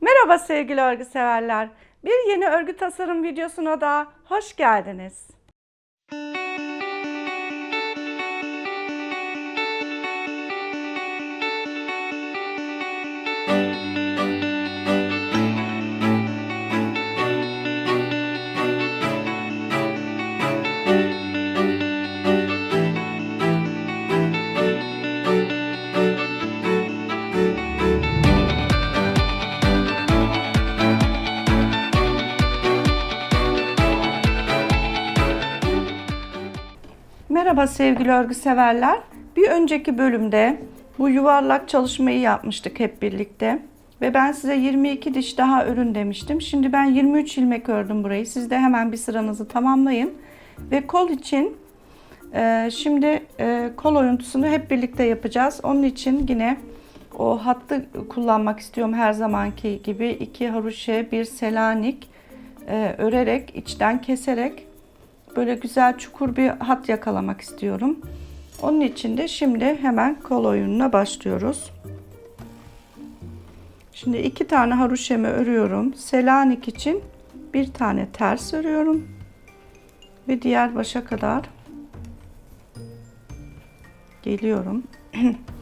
Merhaba sevgili örgü severler. Bir yeni örgü tasarım videosuna da hoş geldiniz. Merhaba sevgili örgü severler. Bir önceki bölümde bu yuvarlak çalışmayı yapmıştık hep birlikte. Ve ben size 22 diş daha örün demiştim. Şimdi ben 23 ilmek ördüm burayı. Siz de hemen bir sıranızı tamamlayın. Ve kol için e, şimdi e, kol oyuntusunu hep birlikte yapacağız. Onun için yine o hattı kullanmak istiyorum her zamanki gibi. iki haroşe, bir selanik e, örerek, içten keserek böyle güzel çukur bir hat yakalamak istiyorum. Onun için de şimdi hemen kol oyununa başlıyoruz. Şimdi iki tane haroşemi örüyorum. Selanik için bir tane ters örüyorum. Ve diğer başa kadar geliyorum.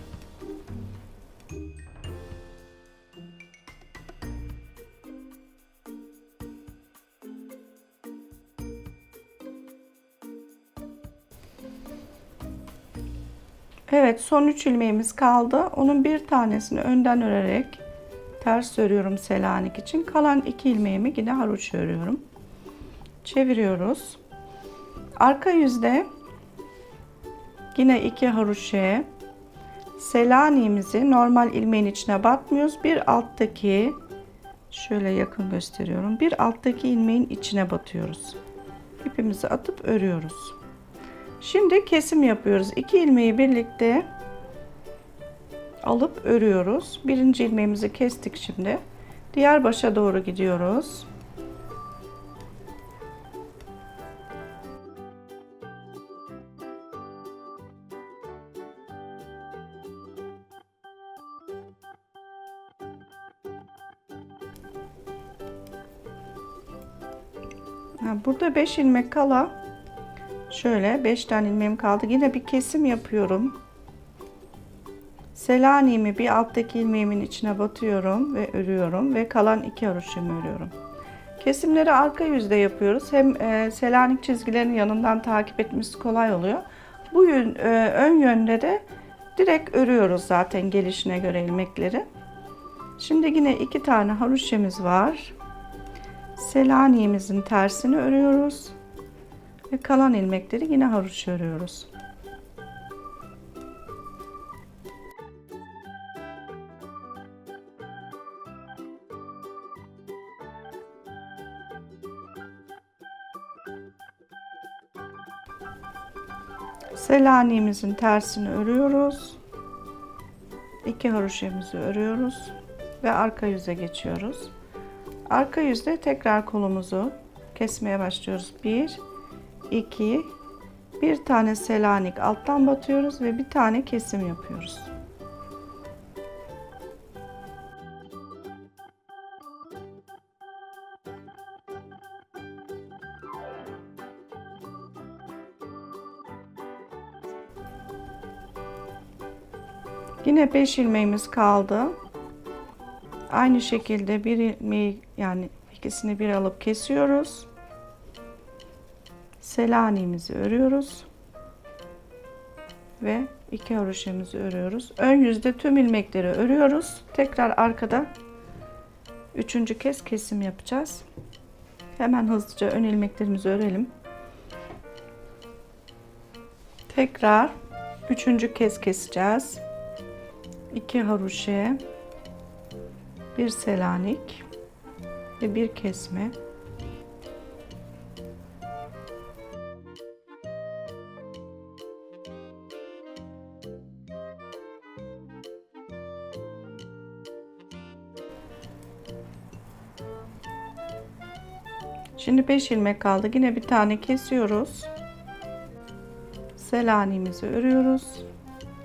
Evet son 3 ilmeğimiz kaldı. Onun bir tanesini önden örerek ters örüyorum Selanik için. Kalan 2 ilmeğimi yine haroşa örüyorum. Çeviriyoruz. Arka yüzde yine 2 haroşa Selanik'imizi normal ilmeğin içine batmıyoruz. Bir alttaki şöyle yakın gösteriyorum. Bir alttaki ilmeğin içine batıyoruz. İpimizi atıp örüyoruz. Şimdi kesim yapıyoruz. İki ilmeği birlikte alıp örüyoruz. Birinci ilmeğimizi kestik şimdi. Diğer başa doğru gidiyoruz. Burada 5 ilmek kala Şöyle 5 tane ilmeğim kaldı. Yine bir kesim yapıyorum. Selanik'imi bir alttaki ilmeğimin içine batıyorum ve örüyorum ve kalan iki haroşamı örüyorum. Kesimleri arka yüzde yapıyoruz. Hem e, Selanik çizgilerinin yanından takip etmesi kolay oluyor. Bu yön, e, ön yönde de direkt örüyoruz zaten gelişine göre ilmekleri. Şimdi yine iki tane haroşemiz var. Selanik'imizin tersini örüyoruz. Ve kalan ilmekleri yine haroşa örüyoruz. Selanik'imizin tersini örüyoruz. İki haroşemizi örüyoruz ve arka yüze geçiyoruz. Arka yüzde tekrar kolumuzu kesmeye başlıyoruz. 1 2 bir tane selanik alttan batıyoruz ve bir tane kesim yapıyoruz. Yine 5 ilmeğimiz kaldı. Aynı şekilde bir ilmeği yani ikisini bir alıp kesiyoruz. Selanik'imizi örüyoruz. Ve iki haroşamızı örüyoruz. Ön yüzde tüm ilmekleri örüyoruz. Tekrar arkada üçüncü kez kesim yapacağız. Hemen hızlıca ön ilmeklerimizi örelim. Tekrar üçüncü kez keseceğiz. 2 haroşe, bir selanik ve bir kesme. Şimdi 5 ilmek kaldı. Yine bir tane kesiyoruz. Selanimizi örüyoruz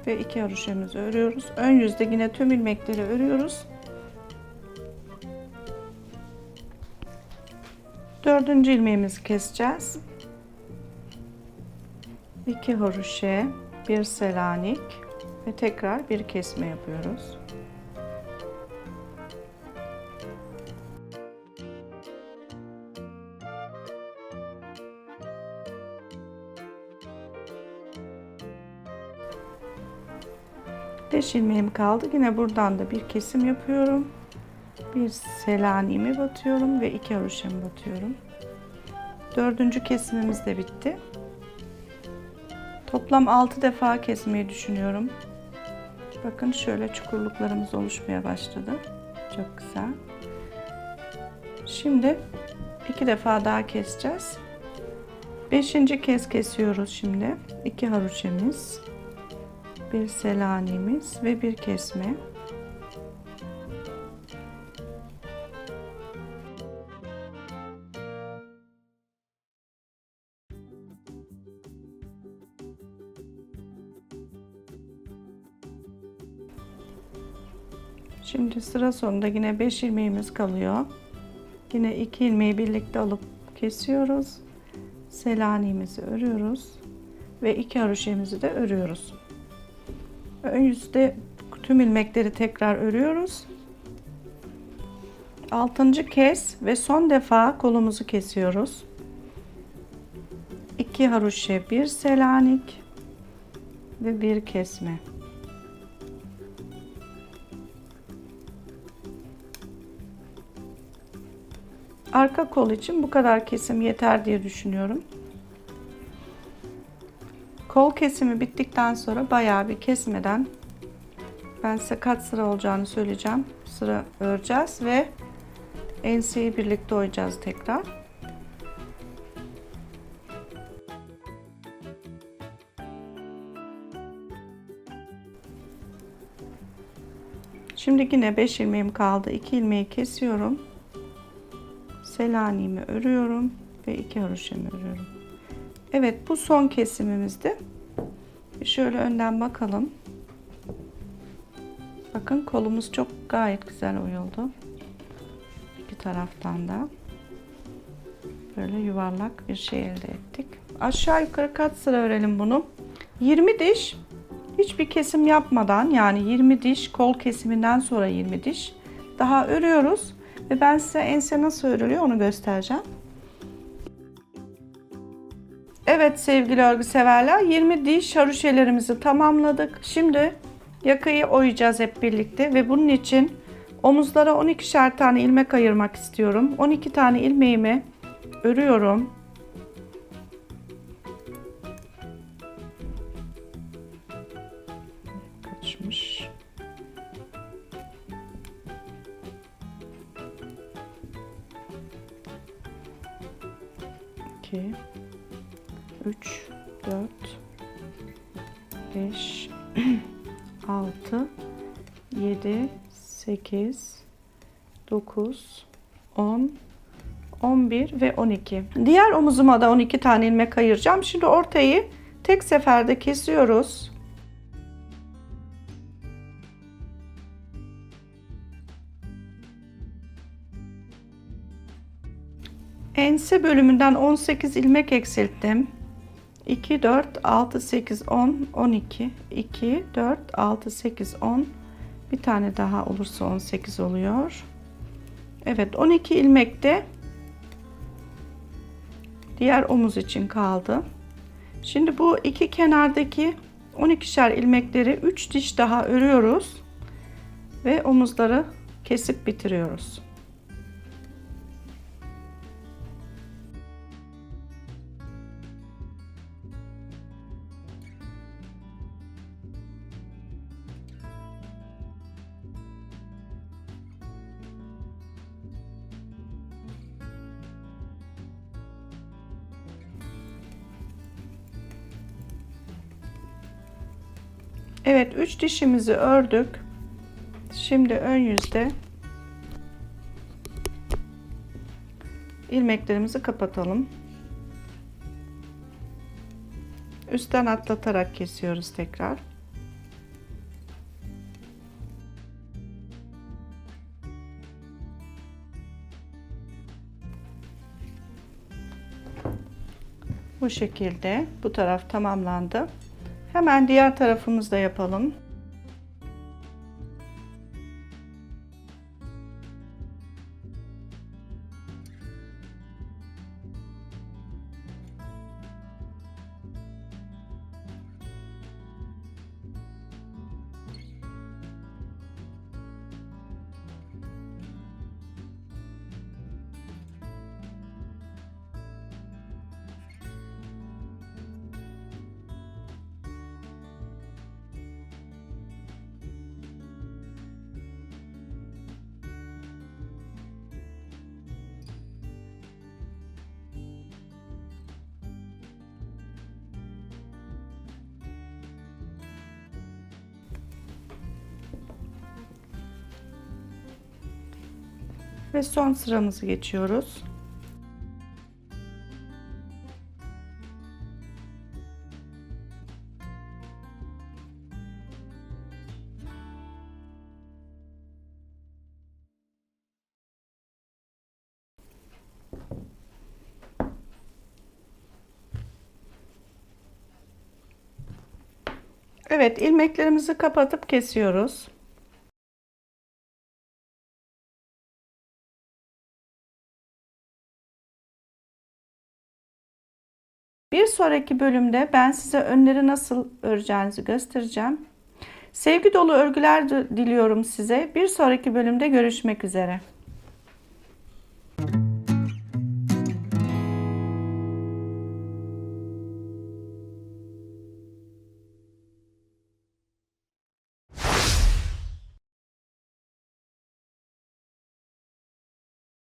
ve iki haroşamızı örüyoruz. Ön yüzde yine tüm ilmekleri örüyoruz. Dördüncü ilmeğimizi keseceğiz. 2 haroşa, bir selanik ve tekrar bir kesme yapıyoruz. Beş ilmeğim kaldı. Yine buradan da bir kesim yapıyorum. Bir selanimi batıyorum ve iki haroşemi batıyorum. Dördüncü kesimimiz de bitti. Toplam 6 defa kesmeyi düşünüyorum. Bakın şöyle çukurluklarımız oluşmaya başladı. Çok güzel. Şimdi iki defa daha keseceğiz. Beşinci kez kesiyoruz şimdi. İki haroşemiz, bir selanimiz ve bir kesme. Şimdi sıra sonunda yine 5 ilmeğimiz kalıyor. Yine 2 ilmeği birlikte alıp kesiyoruz. Selanimizi örüyoruz ve iki haroşemizi de örüyoruz. Ön yüzde tüm ilmekleri tekrar örüyoruz. Altıncı kez ve son defa kolumuzu kesiyoruz. 2 haroşe, bir selanik ve bir kesme. Arka kol için bu kadar kesim yeter diye düşünüyorum. Kol kesimi bittikten sonra bayağı bir kesmeden ben size kaç sıra olacağını söyleyeceğim. Sıra öreceğiz ve enseyi birlikte oyacağız tekrar. Şimdi yine 5 ilmeğim kaldı. 2 ilmeği kesiyorum. Selanik'imi örüyorum ve iki haroşamı örüyorum. Evet bu son kesimimizdi. Şöyle önden bakalım. Bakın kolumuz çok gayet güzel oyuldu. İki taraftan da böyle yuvarlak bir şey elde ettik. Aşağı yukarı kaç sıra örelim bunu? 20 diş hiçbir kesim yapmadan yani 20 diş kol kesiminden sonra 20 diş daha örüyoruz. Ve ben size ense nasıl örülüyor onu göstereceğim. Evet sevgili örgü severler 20 diş haroşelerimizi tamamladık. Şimdi yakayı oyacağız hep birlikte ve bunun için omuzlara 12'şer tane ilmek ayırmak istiyorum. 12 tane ilmeğimi örüyorum. 2 3 4 5 6 7 8 9 10 11 ve 12. Diğer omuzuma da 12 tane ilmek ayıracağım. Şimdi ortayı tek seferde kesiyoruz. Ense bölümünden 18 ilmek eksilttim. 2, 4, 6, 8, 10, 12, 2, 4, 6, 8, 10. Bir tane daha olursa 18 oluyor. Evet 12 ilmek de diğer omuz için kaldı. Şimdi bu iki kenardaki 12'şer ilmekleri 3 diş daha örüyoruz ve omuzları kesip bitiriyoruz. Evet 3 dişimizi ördük. Şimdi ön yüzde ilmeklerimizi kapatalım. Üstten atlatarak kesiyoruz tekrar. Bu şekilde bu taraf tamamlandı. Hemen diğer tarafımızda yapalım. Ve son sıramızı geçiyoruz. Evet, ilmeklerimizi kapatıp kesiyoruz. Bir sonraki bölümde ben size önleri nasıl öreceğinizi göstereceğim. Sevgi dolu örgüler diliyorum size. Bir sonraki bölümde görüşmek üzere.